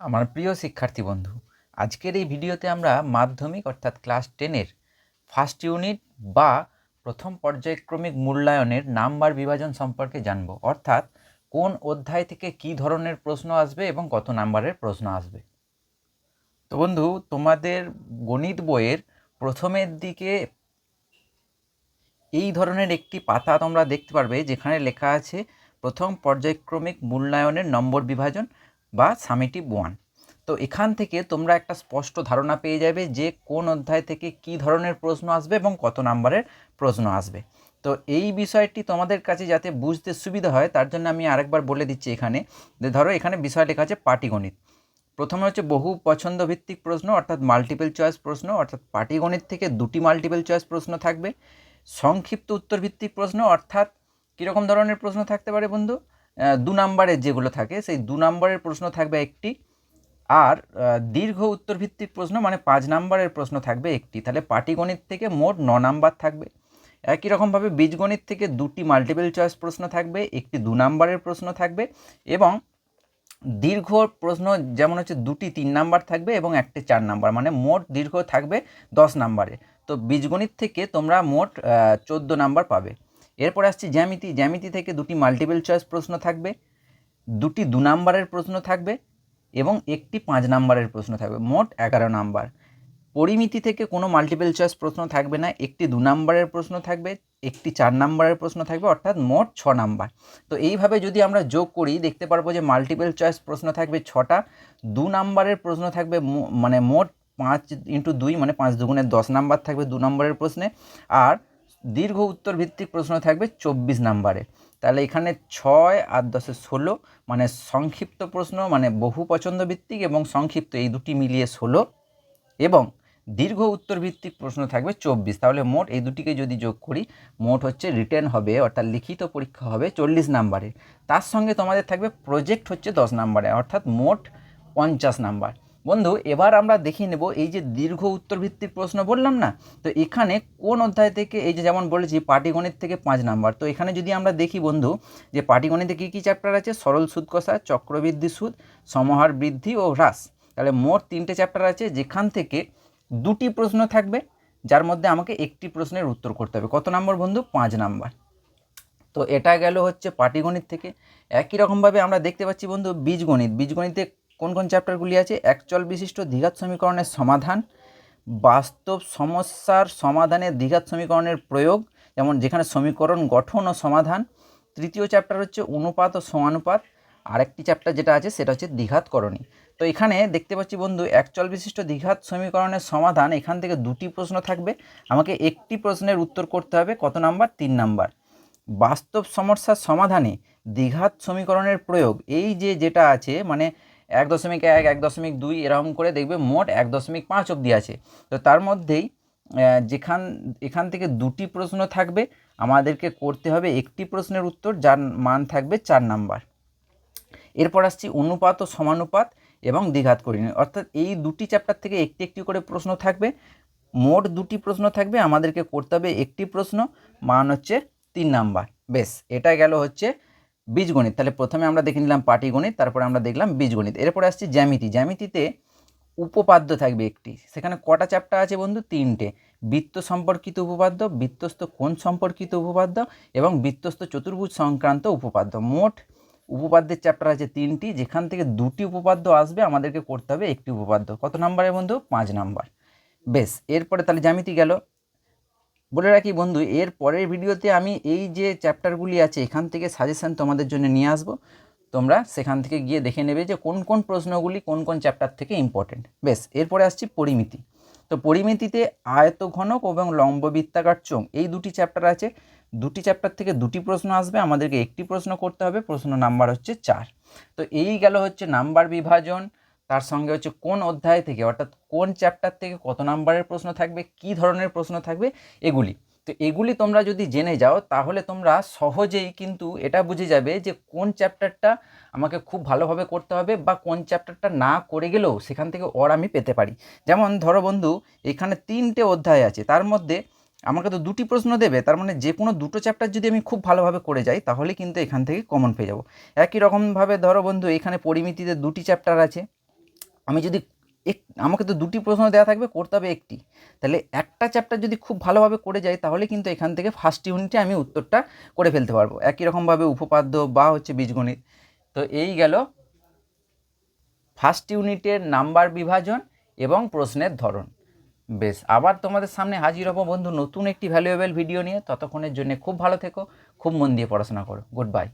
আমার প্রিয় শিক্ষার্থী বন্ধু, আজকের এই ভিডিওতে আমরা মাধ্যমিক অর্থাৎ ক্লাস টেনের ফার্স্ট ইউনিট বা প্রথম পর্যায়ক্রমিক মূল্যায়নের নাম্বার বিভাজন সম্পর্কে জানব। অর্থাৎ কোন অধ্যায় থেকে কী ধরনের প্রশ্ন আসবে এবং কত নাম্বারের প্রশ্ন আসবে। তো বন্ধু, তোমাদের গণিত বইয়ের প্রথমের দিকে এই ধরনের একটি পাতা তোমরা দেখতে পারবে, যেখানে লেখা আছে, প্রথম পর্যায়ক্রমিক মূল্যায়নের নম্বর বিভাজন বা সামেটিভ ওয়ান। তো এখান থেকে তোমরা একটা স্পষ্ট ধারণা পেয়ে যাবে যে কোন অধ্যায় থেকে কি ধরনের প্রশ্ন আসবে এবং কত নাম্বারের প্রশ্ন আসবে। তো এই বিষয়টি তোমাদের কাছে যাতে বুঝতে সুবিধা হয়, তার জন্য আমি আরেকবার বলে দিচ্ছি এখানে। যে ধরো এখানে বিষয় লেখা আছে পাটিগণিত। প্রথমে হচ্ছে বহু পছন্দ ভিত্তিক প্রশ্ন, অর্থাৎ মাল্টিপল চয়েস প্রশ্ন, অর্থাৎ পাটিগণিত থেকে দুটি মাল্টিপল চয়েস প্রশ্ন থাকবে। সংক্ষিপ্ত উত্তর ভিত্তিক প্রশ্ন, অর্থাৎ কীরকম ধরনের প্রশ্ন থাকতে পারে বন্ধু? দু নম্বরের যেগুলো থাকে, সেই দু নম্বরের প্রশ্ন থাকবে একটি, আর দীর্ঘ উত্তর ভিত্তিক প্রশ্ন মানে পাঁচ নম্বরের প্রশ্ন থাকবে একটি। তাহলে পাটিগণিত থেকে মোট ন নাম্বার থাকবে। একই রকমভাবে বীজগণিত থেকে দুটি মাল্টিপল চয়েস প্রশ্ন থাকবে, একটি দু নম্বরের প্রশ্ন থাকবে, এবং দীর্ঘ প্রশ্ন যেমন হচ্ছে দুটি তিন নাম্বার থাকবে এবং একটি চার নাম্বার মানে মোট দীর্ঘ থাকবে দশ নাম্বারে। তো বীজগণিত থেকে তোমরা মোট চোদ্দ নাম্বার পাবে। এরপরে আসছে জ্যামিতি। জ্যামিতি থেকে দুটি মাল্টিপল চয়েস প্রশ্ন থাকবে, দুটি দু নাম্বারের প্রশ্ন থাকবে এবং একটি পাঁচ নাম্বারের প্রশ্ন থাকবে, মোট এগারো নাম্বার। পরিমিতি থেকে কোনো মাল্টিপল চয়েস প্রশ্ন থাকবে না, একটি দু নাম্বারের প্রশ্ন থাকবে, একটি চার নাম্বারের প্রশ্ন থাকবে, অর্থাৎ মোট ছ নাম্বার। তো এইভাবে যদি আমরা যোগ করি, দেখতে পারব যে মাল্টিপল চয়েস প্রশ্ন থাকবে ছটা, দু নাম্বারের প্রশ্ন থাকবে মানে মোট পাঁচ ইন্টু দুই মানে পাঁচ দুগুণের দশ নাম্বার থাকবে দু নম্বরের প্রশ্নে, আর দীর্ঘ উত্তর ভিত্তিক প্রশ্ন থাকবে চব্বিশ নাম্বারে। তাহলে এখানে ছয় আর দশে ষোলো মানে সংক্ষিপ্ত প্রশ্ন মানে বহু পছন্দ ভিত্তিক এবং সংক্ষিপ্ত, এই দুটি মিলিয়ে ষোলো। এবং দীর্ঘ উত্তর ভিত্তিক প্রশ্ন থাকবে চব্বিশ। তাহলে মোট এই দুটিকে যদি যোগ করি, মোট হচ্ছে রিটার্ন হবে, অর্থাৎ লিখিত পরীক্ষা হবে চল্লিশ নাম্বারে। তার সঙ্গে তোমাদের থাকবে প্রজেক্ট হচ্ছে দশ নাম্বারে, অর্থাৎ মোট পঞ্চাশ নাম্বার। বন্ধু, এবার আমরা দেখিয়ে নেব এই যে দীর্ঘ উত্তর ভিত্তিক প্রশ্ন বললাম না, তো এখানে কোন অধ্যায় থেকে, এই যে যেমন বলেছি পাটিগণিত থেকে পাঁচ নাম্বার, তো এখানে যদি আমরা দেখি বন্ধু, যে পাটিগণিতে কী কী চ্যাপ্টার আছে? সরল সুদ কষা, চক্রবৃদ্ধি সুদ, সমাহার বৃদ্ধি ও হ্রাস। তাহলে মোট তিনটে চ্যাপ্টার আছে, যেখান থেকে দুটি প্রশ্ন থাকবে, যার মধ্যে আমাকে একটি প্রশ্নের উত্তর করতে হবে। কত নম্বর বন্ধু? পাঁচ নাম্বার। তো এটা গেল হচ্ছে পাটিগণিত থেকে। একই রকমভাবে আমরা দেখতে পাচ্ছি বন্ধু, বীজগণিত। বীজগণিতে কোন কোন চ্যাপ্টারগুলি আছে? একচল বিশিষ্ট দ্বিঘাত সমীকরণের সমাধান, বাস্তব সমস্যার সমাধানে দ্বিঘাত সমীকরণের প্রয়োগ, যেমন যেখানে সমীকরণ গঠন ও সমাধান। তৃতীয় চ্যাপ্টার হচ্ছে অনুপাত ও সমানুপাত। আরেকটি চ্যাপ্টার যেটা আছে, সেটা হচ্ছে দ্বিঘাতকরণী তো এখানে দেখতে পাচ্ছি বন্ধু, একচল বিশিষ্ট দ্বিঘাত সমীকরণের সমাধান, এখান থেকে দুটি প্রশ্ন থাকবে। আমাকে একটি প্রশ্নের উত্তর করতে হবে, কত নাম্বার? তিন নাম্বার। বাস্তব সমস্যার সমাধানে দ্বিঘাত সমীকরণের প্রয়োগ, এই যে যেটা আছে মানে এক দশমিক এক এক দশমিক দুই এরকম করে দেখবে মোট এক দশমিক পাঁচ অবধি আছে। তো তার মধ্যেই যেখান, এখান থেকে দুটি প্রশ্ন থাকবে, আমাদেরকে করতে হবে একটি প্রশ্নের উত্তর, যার মান থাকবে চার নাম্বার। এরপর আসছি অনুপাত ও সমানুপাত এবং দ্বিঘাত করিনি অর্থাৎ এই দুটি চ্যাপ্টার থেকে একটি একটি করে প্রশ্ন থাকবে। মোট দুটি প্রশ্ন থাকবে, আমাদেরকে করতে হবে একটি প্রশ্ন, মান হচ্ছে তিন নাম্বার। বেশ, এটা গেল হচ্ছে বীজগণিত। তাহলে প্রথমে আমরা দেখে নিলাম পাটিগণিত, তারপরে আমরা দেখলাম বীজগণিত। এরপরে আসছি জ্যামিতি। জ্যামিতিতে উপপাদ্য থাকবে একটি। সেখানে কটা চ্যাপ্টার আছে বন্ধু? তিনটে। বৃত্ত সম্পর্কিত উপপাদ্য, বৃত্তস্থ কোণ সম্পর্কিত উপপাদ্য এবং বৃত্তস্থ চতুর্ভুজ সংক্রান্ত উপপাদ্য। মোট উপপাদ্যের চ্যাপ্টার আছে তিনটি। যেখান থেকে দুটি উপপাদ্য আসবে, আমাদেরকে করতে হবে একটি উপপাদ্য। কত নাম্বারের বন্ধু? পাঁচ নাম্বার। বেশ, এরপরে তাহলে জ্যামিতি গেল। বলে রাখি বন্ধু, এর পরের ভিডিওতে আমি এই যে চ্যাপ্টারগুলি আছে, এখান থেকে সাজেশন তোমাদের জন্য নিয়ে আসব। তোমরা সেখান থেকে গিয়ে দেখে নেবে যে কোন কোন প্রশ্নগুলি কোন কোন চ্যাপ্টার থেকে ইম্পর্টেন্ট বেশ এরপরে আসছি পরিমিতি। তো পরিমিতিতে আয়ত ঘনক এবং লম্ব বৃত্তাকার চোঙ, এই দুটি চ্যাপ্টার আছে। দুটি চ্যাপ্টার থেকে দুটি প্রশ্ন আসবে, আমাদেরকে একটি প্রশ্ন করতে হবে, প্রশ্ন নাম্বার হচ্ছে চার। তো এই গেল হচ্ছে নাম্বার বিভাজন। তার সঙ্গে হচ্ছে কোন অধ্যায় থেকে, অর্থাৎ কোন চ্যাপ্টার থেকে কত নাম্বারের প্রশ্ন থাকবে, কি ধরনের প্রশ্ন থাকবে, এগুলি। তো এগুলি তোমরা যদি জেনে যাও, তাহলে তোমরা সহজেই কিন্তু এটা বুঝে যাবে যে কোন চ্যাপ্টারটা আমাকে খুব ভালোভাবে করতে হবে বা কোন চ্যাপ্টারটা না করে গেলেও সেখান থেকে ওর আমি পেতে পারি। যেমন ধরো বন্ধু, এখানে তিনটে অধ্যায় আছে, তার মধ্যে আমাকে তো দুটি প্রশ্ন দেবে, তার মানে যে কোনো দুটো চ্যাপ্টার যদি আমি খুব ভালোভাবে করে যাই, তাহলে কিন্তু এখান থেকে কমন পেয়ে যাব। একই রকমভাবে ধরো বন্ধু, এখানে পরিমিতিতে দুটি চ্যাপ্টার আছে আমি যদি এক, আমাকে তো দুটি প্রশ্ন দেওয়া থাকবে, করতে হবে একটি। তাহলে একটা চ্যাপ্টার যদি খুব ভালোভাবে করে যাই, তাহলে কিন্তু এখান থেকে ফার্স্ট ইউনিটে আমি উত্তরটা করে ফেলতে পারব। একই রকমভাবে উপপাদ্য বা হচ্ছে বীজগণিত। তো এই গেল ফার্স্ট ইউনিটের নাম্বার বিভাজন এবং প্রশ্নের ধরন। বেশ, আবার তোমাদের সামনে হাজির হব বন্ধু নতুন একটি ভ্যালুয়েবল ভিডিও নিয়ে। ততক্ষণের জন্য খুব ভালো থেকো, খুব মন দিয়ে পড়াশোনা করো। Good bye